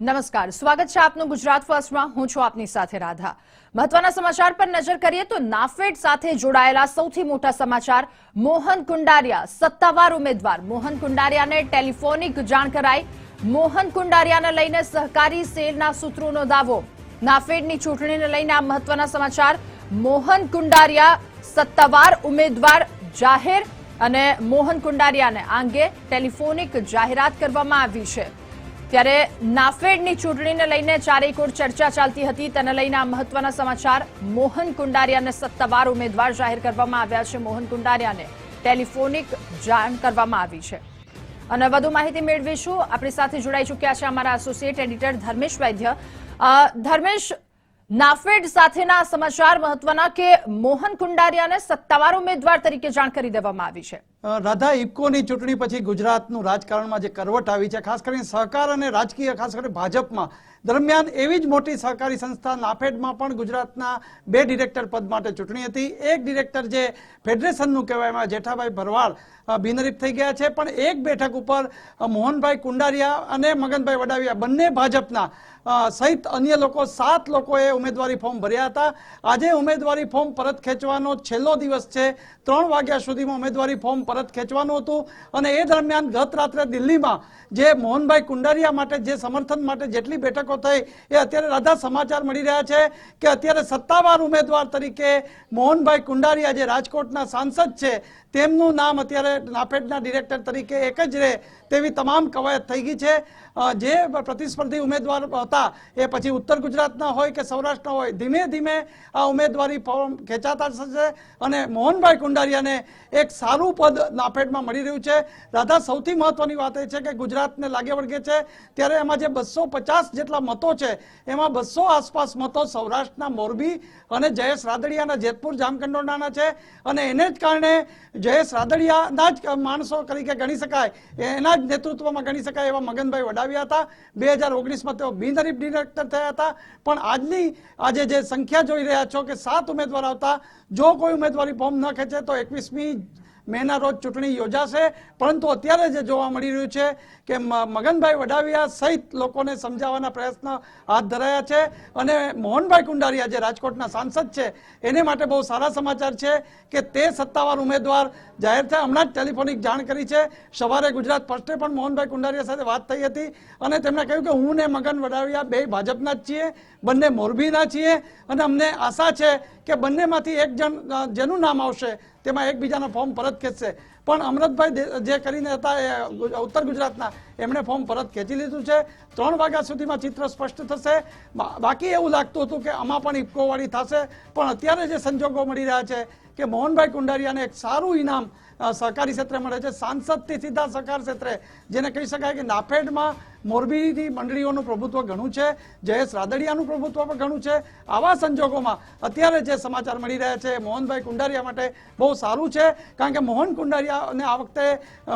નમસ્કાર. સ્વાગત છે આપનું ગુજરાત ફર્સ્ટમાં. હું છું આપની સાથે રાધા. મહત્વના સમાચાર પર નજર કરીએ તો નાફેડ સાથે જોડાયેલા સૌથી મોટા સમાચાર, મોહન કુંડારિયા, સત્તાવાર ઉમેદવાર. મોહન કુંડારિયાને ટેલિફોનિક જાણ કરાઈ. મોહન કુંડારિયાને લઈને સહકારી સેલના સૂત્રોનો દાવો. નાફેડની ચૂંટણીને લઈને આ મહત્વના સમાચાર. મોહન કુંડારિયા, સત્તાવાર ઉમેદવાર જાહેર અને મોહન કુંડારિયાને આ અંગે ટેલિફોનિક જાહેરાત કરવામાં આવી છે. ત્યારે નાફેડની ચૂંટણીને લઈને ચારેકોર ચર્ચા ચાલતી હતી. તેને લઈને આ મહત્વના સમાચાર. મોહન કુંડારિયાને સત્તાવાર ઉમેદવાર જાહેર કરવામાં આવ્યા છે. મોહન કુંડારિયાને ટેલિફોનિક જાણ કરવામાં આવી છે. અને વધુ માહિતી મેળવીશું. આપણી સાથે જોડાઈ ચૂક્યા છે અમારા એસોસિએટ એડિટર ધર્મેશ વૈદ્ય. ધર્મેશ, નાફેડ સાથેના સમાચાર મહત્વના કે મોહન કુંડારિયાને સત્તાવાર ઉમેદવાર તરીકે જાણ કરી દેવામાં આવી છે? રાધા ઇફકોની ચૂંટણી પછી ગુજરાતનું રાજકારણમાં જે કરવટ આવી છે, ખાસ કરીને સહકાર અને રાજકીય, ખાસ કરીને ભાજપમાં, દરમિયાન એવી જ મોટી સહકારી સંસ્થા નાફેડમાં પણ ગુજરાતના બે ડિરેક્ટર પદ માટે ચૂંટણી હતી. એક ડિરેક્ટર જે ફેડરેશનનું કહેવાયમાં જેઠાભાઈ ભરવાડ બિનરીફ થઈ ગયા છે. પણ એક બેઠક ઉપર મોહનભાઈ કુંડારિયા અને મગનભાઈ વડાવિયા બંને ભાજપના સહિત અન્ય લોકો, સાત લોકોએ ઉમેદવારી ફોર્મ ભર્યા હતા. આજે ઉમેદવારી ફોર્મ પરત ખેંચવાનો છેલ્લો દિવસ છે. ત્રણ વાગ્યા સુધીમાં ઉમેદવારી ફોર્મ પરત ખેંચવાનું હતું અને એ દરમિયાન ગત રાત્રે દિલ્હીમાં જે મોહનભાઈ કુંડારિયા માટે જે સમર્થન માટે જેટલી બેઠકો થઈ એ અત્યારે રાધા સમાચાર મળી રહ્યા છે કે અત્યારે સત્તાવાર ઉમેદવાર તરીકે મોહનભાઈ કુંડારિયા જે રાજકોટના સાંસદ છે તેમનું નામ અત્યારે નાફેડના ડિરેક્ટર તરીકે એક જ રહે તેવી તમામ કવાયત થઈ ગઈ છે. જે પ્રતિસ્પર્ધી ઉમેદવાર હતા એ પછી ઉત્તર ગુજરાતના હોય કે સૌરાષ્ટ્રના હોય, ધીમે ધીમે આ ઉમેદવારી ફોર્મ ખેંચાતા થશે અને મોહનભાઈ કુંડારિયાને એક સારું પદ નાફેડમાં મળી રહ્યું છે. રાધા સૌથી મહત્વની વાત એ છે કે ગુજરાતને લાગે વળગે છે, ત્યારે એમાં જે બસો પચાસ જેટલા મતો છે, એમાં બસો આસપાસ મતો સૌરાષ્ટ્રના મોરબી અને જયેશ રાદડિયાના, જેતપુર જામકંડોરણાના છે. અને એને જ કારણે જયેશ રાદડિયાના જ માણસો તરીકે ગણી શકાય, એના જ નેતૃત્વમાં ગણી શકાય એવા મગનભાઈ વડાવ્યા હતા. બે હજાર ઓગણીસમાં તેઓ બિનહરીફ ડિરેક્ટર થયા હતા. પણ આજની આજે જે સંખ્યા જોઈ રહ્યા છો કે સાત ઉમેદવાર આવતા, જો કોઈ ઉમેદવારી ફોર્મ ન ખેંચે તો એકવીસમી મેના રોજ ચૂંટણી યોજાશે. પરંતુ અત્યારે જે જોવા મળી રહ્યું છે કે મગનભાઈ વડાવિયા સહિત લોકોને સમજાવવાના પ્રયત્ન હાથ ધરાયા છે. અને મોહનભાઈ કુંડારિયા જે રાજકોટના સાંસદ છે. એને માટે બહુ સારા સમાચાર છે કે તે સત્તાવાર ઉમેદવાર જાહેર થયા. હમણાં જ ટેલિફોનિક જાણ કરી છે. સવારે ગુજરાત ફર્સ્ટે પણ મોહનભાઈ કુંડારિયા સાથે વાત થઈ હતી અને તેમણે કહ્યું કે હું ને મગન વડાવિયા બે ભાજપના જ છીએ, બંને મોરબીના છીએ. અને અમને આશા છે કે બંનેમાંથી એક જણ જેનું નામ આવશે તેમાં એકબીજાનો ફોર્મ પરત ખેંચશે. પણ અમરતભાઈ જે કરીને હતા એ ઉત્તર ગુજરાતના, એમણે ફોર્મ પરત ખેંચી લીધું છે. ત્રણ વાગ્યા સુધીમાં ચિત્ર સ્પષ્ટ થશે. બાકી એવું લાગતું હતું કે આમાં પણ ઇફકોવાળી થશે. પણ અત્યારે જે સંજોગો મળી રહ્યા છે કે મોહનભાઈ કુંડારિયાને એક સારું ઇનામ સહકારી ક્ષેત્રે મળે છે. સાંસદથી સીધા સહકાર ક્ષેત્રે, જેને કહી શકાય કે નાફેડમાં મોરબીની મંડળીઓનું પ્રભુત્વ ઘણું છે, જયેશ રાદડિયાનું પ્રભુત્વ પણ ઘણું છે. આવા સંજોગોમાં અત્યારે જે સમાચાર મળી રહ્યા છે, મોહનભાઈ કુંડારિયા માટે બહુ સારું છે. કારણ કે મોહન કુંડારિયાને આ વખતે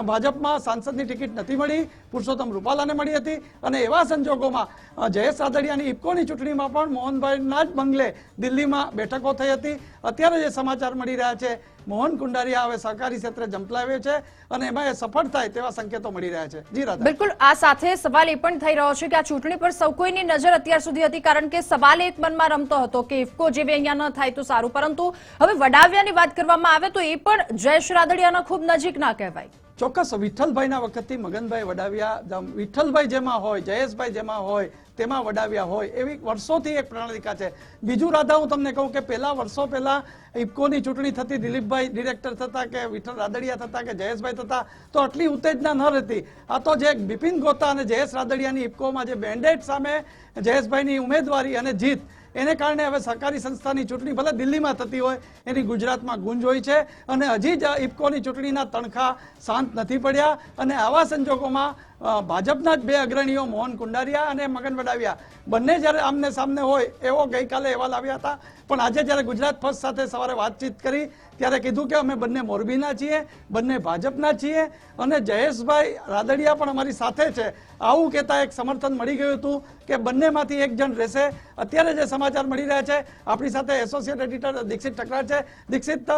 ભાજપમાં સાંસદની ટિકિટ નથી મળી. પુરુષોત્તમ રૂપાલાને મળી હતી અને એવા સંજોગોમાં જયેશ રાદડિયાની ઇફકોની ચૂંટણીમાં પણ મોહનભાઈના જ બંગલે દિલ્હીમાં બેઠકો થઈ હતી. અત્યારે જે સમાચાર મળી રહ્યા છે, મોહન કુંડારિયા હવે સહકારી ક્ષેત્રે જંપલાવ્યો છે અને એમાં એ સફળ થાય તેવા સંકેતો મળી રહ્યા છે. બિલકુલ, આ સાથે સવાલ એ પણ થઈ રહ્યો છે કે આ ચૂંટણી પર સૌ કોઈની નજર અત્યાર સુધી હતી કારણ કે સવાલ એક મનમાં રમતો હતો કે ઇફકો જેવી અહીંયા ન થાય તો સારું. પરંતુ હવે વડાવ્યાની વાત કરવામાં આવે તો એ પણ જયેશ રાદડિયાના ખૂબ નજીક ના કહેવાય. ચોક્કસ વિઠ્ઠલભાઈના વખતથી મગનભાઈ વડાવ્યા. વિઠ્ઠલભાઈ જેમાં હોય, જયેશભાઈ જેમાં હોય, તેમાં વડાવ્યા હોય, એવી વર્ષોથી એક પ્રણાલિકા છે. બીજું રાધા, હું તમને કહું કે પહેલા વર્ષો પહેલા ઇફકોની ચૂંટણી થતી, દિલીપભાઈ ડિરેક્ટર થતા કે વિઠ્ઠલ રાદડિયા થતા કે જયેશભાઈ થતા, તો આટલી ઉત્તેજના ન રહેતી. આ તો જે બિપિન ગોતા અને જયેશ રાદડિયાની ઇફકોમાં જે બેન્ડેડ સામે જયેશભાઈની ઉમેદવારી અને જીત એને કારણે હવે સહકારી સંસ્થાની ચૂંટણી ભલે દિલ્હીમાં થતી હોય, એની ગુજરાતમાં ગુંજ હોય છે. અને હજી જ ઇફકોની ચૂંટણીના તણખા શાંત નથી પડ્યા. અને આવા સંજોગોમાં ભાજપના જ બે અગ્રણીઓ મોહન કુંડારિયા અને મગન વડાવિયા. બંને જ્યારે આમને સામને હોય એવો ગઈકાલે અહેવાલ આવ્યા હતા. પણ આજે જ્યારે ગુજરાત ફર્સ્ટ સાથે સવારે વાતચીત કરી, ત્યારે કીધું કે અમે બંને મોરબીના છીએ, બંને ભાજપના છીએ અને જયેશભાઈ રાદડિયા પણ અમારી સાથે છે. આવું કહેતા એક સમર્થન મળી ગયું હતું કે બંનેમાંથી એક જણ રહેશે. અત્યારે જે સમાચાર મળી રહ્યા છે, આપણી સાથે એસોસિએટ એડિટર દીક્ષિત ઠકરાર છે. દીક્ષિત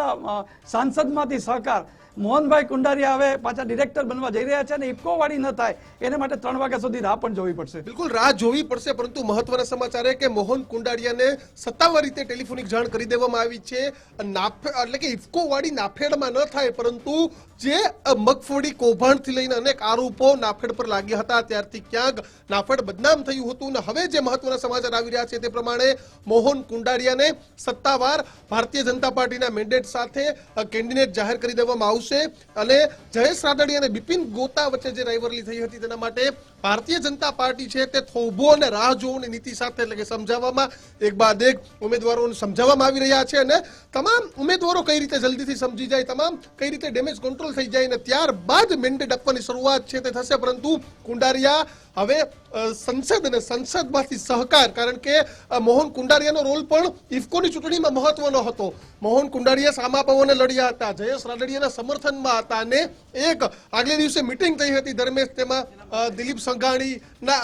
સાંસદમાંથી સહકાર મોહનભાઈ કુંડારિયા હવે પાછા ડિરેક્ટર બનવા જઈ રહ્યા છે અને ઇફકો વાળી ન થાય. થાય, એને માટે ત્રણ વાગ્યા સુધી રાહ પણ જોવી પડશે. બિલકુલ, રાહ જોવી પડશે, પરંતુ મહત્વના સમાચાર એ કે મોહન કુંડારિયાને સત્તાવાર રીતે ટેલિફોનિક જાણ કરી દેવામાં આવી છે. એટલે કે ઇફકો વાળી નાફેડમાં ન થાય, પરંતુ જે મગફળી કૌભાંડથી લઈને અનેક આરોપો નાફેડ પર લાગ્યા હતા, ત્યારથી ક્યાંક નાફેડ બદનામ થયું હતું. અને હવે જે મહત્વના સમાચાર આવી રહ્યા છે તે પ્રમાણે મોહન કુંડારિયાને સત્તાવાર ભારતીય જનતા પાર્ટીના મેન્ડેટ સાથે કેન્ડિડેટ જાહેર કરી દેવામાં આવશે. અને જયેશ રાદડી અને બિપિન ગોતા વચ્ચે જે રાઇવરલી થઈ હતી તેના માટે ભારતીય જનતા પાર્ટી છે તે થોભો અને રાહ જોવાની નીતિ સાથે એટલે કે સમજાવવામાં એક બાદ એક ઉમેદવારોને સમજાવવામાં આવી રહ્યા છે અને તમામ ઉમેદવારો કઈ રીતે જલ્દીથી સમજી જાય, તમામ કઈ રીતે ડેમેજ કંટ્રોલ થઈ જાય અને ત્યારબાદ મેન્ડેટ આપવાની શરૂઆત છે તે થશે. પરંતુ કુંડારિયા હવે સંસદ અને સંસદમાંથી સહકાર, કારણ કે મોહન કુંડારિયાનો રોલ પણ ઇફકોની ચૂંટણીમાં મહત્વનો હતો. મોહન કુંડારિયા સામા પવને લડ્યા હતા, જયેશ રાદડિયાના સમર્થનમાં હતા અને એક આગલે દિવસે મિટિંગ થઈ હતી ધર્મેશ, તેમાં દિલીપ સંઘાણી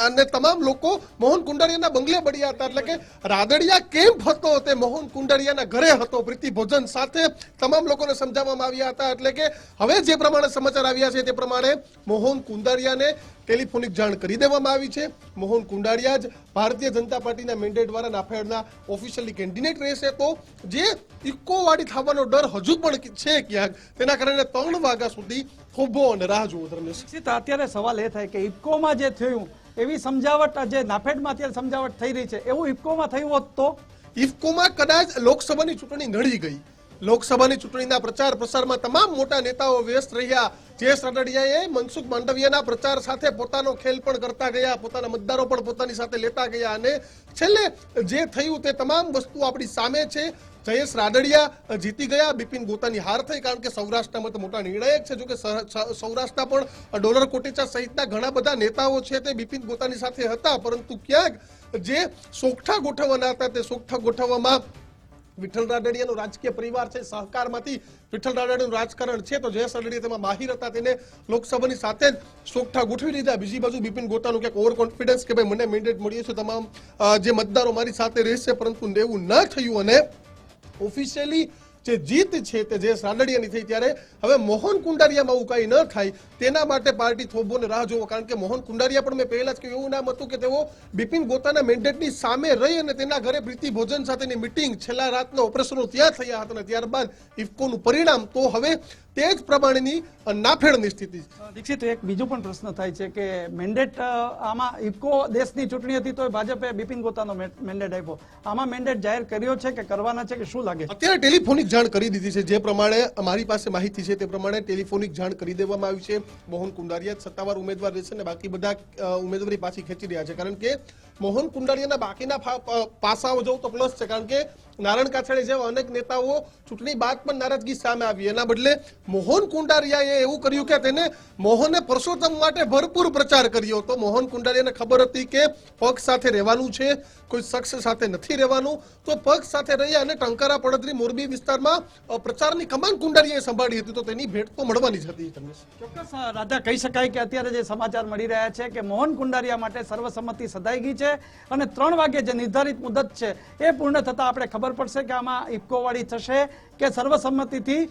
અને તમામ લોકો મોહન કુંડારિયાના બંગલે બળ્યા હતા. એટલે કે રાદડિયા કેમ્પ હતો? તે મોહન કુંડારિયાના ઘરે હતો પ્રીતિ ભોજન સાથે તમામ લોકોને સમજાવવામાં આવ્યા હતા. એટલે કે હવે જે પ્રમાણે સમાચાર આવ્યા છે તે પ્રમાણે મોહન કુંડારિયાને ટેલિફોનિક જાણ કરી દેવામાં આવી છે. મોહન કુંડારિયા જ ભારતીય જનતા પાર્ટીના મેન્ડેટ દ્વારા નાફેડના ઓફિશિયલી કેન્ડિડેટ રહેશે. તો જે ઇકોવાડી થવાનો ડર હજુ પણ છે ક્યાંક, તેના કારણે ત્રણ વાગ્યા સુધી થોભો અને રાહ જોવો ધર્મેશ અત્યારે સવાલ એ થાય કે ઇફકોમાં જે થયું એવી સમજાવટ જે નાફેડમાં અત્યારે સમજાવટ થઈ રહી છે એવું ઇફકોમાં થયું હોત તો? ઇફકોમાં કદાચ લોકસભાની ચૂંટણી નડી ગઈ. લોકસભાની ચૂંટણીના પ્રચાર પ્રસારમાં તમામ મોટા નેતાઓ વ્યસ્ત રહ્યા. જયેશ રાદડિયાએ મનસુખ માંડવિયાના પ્રચાર સાથે પોતાનો ખેલ પણ કરતા ગયા પોતાના મતદારો પણ પોતાની સાથે લેતા ગયા અને છેલ્લે જે થયું તે તમામ વસ્તુ આપણી સામે છે. જયેશ રાદડિયા જીતી ગયા. બિપિન ગોતાની હાર થઈ કારણ કે સૌરાષ્ટ્રમાં તો મોટા નિર્ણાયક છે. જોકે સૌરાષ્ટ્રના પણ ડોલર કોટેચા સહિતના ઘણા બધા નેતાઓ છે તે બિપિન ગોતાની સાથે હતા. પરંતુ ક્યાંક જે સોગઠા ગોઠવવાના હતા તે સોગઠા ગોઠવવામાં વિઠ્ઠલ રાદડિયાનો રાજકીય પરિવાર છે, સહકારમાંથી વિઠ્ઠલ રાદડિયાનું રાજકારણ છે, તો જયેશ રાદડિયા તેમાં માહિર હતા. તેને લોકસભાની સાથે જ સોગઠા ગોઠવી લીધા. બીજી બાજુ બિપિન ગોતાનું ક્યાંક ઓવર કોન્ફિડન્સ કે ભાઈ મને મેન્ડેટ મળ્યું છે તમામ જે મતદારો મારી સાથે રહેશે, પરંતુ એવું ન થયું અને ઓફિશિયલી જે જીત છે તે જે રાદડિયાની થઈ ત્યારે હવે મોહન કુંડારિયામાં આવું કાંઈ ન થાય, તેના માટે પાર્ટી થોભોને રાહ જોવો. કારણ કે મોહન કુંડારિયા પણ મેં પહેલા જ કહ્યું, એવું નામ હતું કે તેઓ બિપિન ગોતાના મેન્ડેટની સામે રહી અને તેના ઘરે પ્રીતિ ભોજન સાથેની મિટિંગ છેલ્લા રાતના ઓપરેશનો ત્યાં થયા હતા અને ત્યારબાદ ઇફકોનું પરિણામ. તો હવે તે જ પ્રમાણેની નાફેડની સ્થિતિ છે. દીક્ષિત એક બીજો પણ પ્રશ્ન થાય છે કે મેન્ડેટ આમાં ઇફકો દેશની ચૂંટણી હતી તો ભાજપે બિપિન ગોતાનો મેન્ડેટ આપ્યો. આમાં મેન્ડેટ જાહેર કર્યો છે કે કરવાના છે કે શું લાગે? અત્યારે ટેલિફોનિક જાણ કરી દીધી છે. જે પ્રમાણે મારી પાસે માહિતી છે તે પ્રમાણે ટેલિફોનિક જાણ કરી દેવામાં આવી છે. મોહન કુંડારિયા સત્તાવાર ઉમેદવાર રહેશે અને બાકી બધા ઉમેદવારી પાછી ખેંચી રહ્યા છે. કારણ કે મોહન કુંડારિયાના બાકીના પાસાઓ જોઉં તો પ્લસ છે. કારણ કે નારાયણ કાછડી જેવા અનેક નેતાઓ ચૂંટણી બાદ પણ નારાજગી સામે આવી. એના બદલે મોહન કુંડારિયાએ એવું કર્યું કે તેને મોહને પરસોત્તમ માટે ભરપૂર પ્રચાર કર્યો હતો. મોહન કુંડારિયાને ખબર હતી કે પક્ષ સાથે રહેવાનું છે, કોઈ શખ્સ સાથે નથી રહેવાનું. તો પક્ષ સાથે રહી અને ટંકારા પડદરી મોરબી વિસ્તારમાં પ્રચારની કમાન કુંડારિયાએ સંભાળી હતી. તો તેની ભેટ તો મળવાની જ હતી. ચોક્કસ રાધા કહી શકાય કે અત્યારે જે સમાચાર મળી રહ્યા છે કે મોહન કુંડારિયા માટે સર્વસંમતિ સધાઈ ગઈ છે અને ત્રણ વાગે જે નિર્ધારિત મુદત છે એ પૂર્ણ થતા આપણે ખબર પડશે કે આમાં ઇફકોવાળી થશે કે સર્વસંમતિથી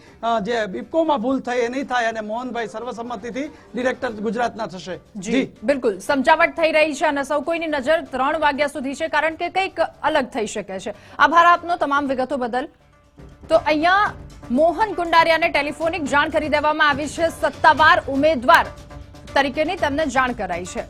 જે ઇફકોમાં ભૂલ થઈ એ નહીં થાય અને મોહનભાઈ સર્વસંમતિથી ડિરેક્ટર ગુજરાતના થશે. જી. બિલકુલ. સમજાવટ થઈ રહી છે અને સૌ કોઈની નજર ત્રણ વાગ્યા સુધી છે કારણ કે કંઈક અલગ થઈ શકે છે. આભાર આપનો તમામ વિગતો બદલ. તો અહીંયા મોહન કુંડારિયાને ટેલિફોનિક જાણ કરી દેવામાં આવી છે. સત્તાવાર ઉમેદવાર તરીકેની તેમને જાણ કરાઈ છે.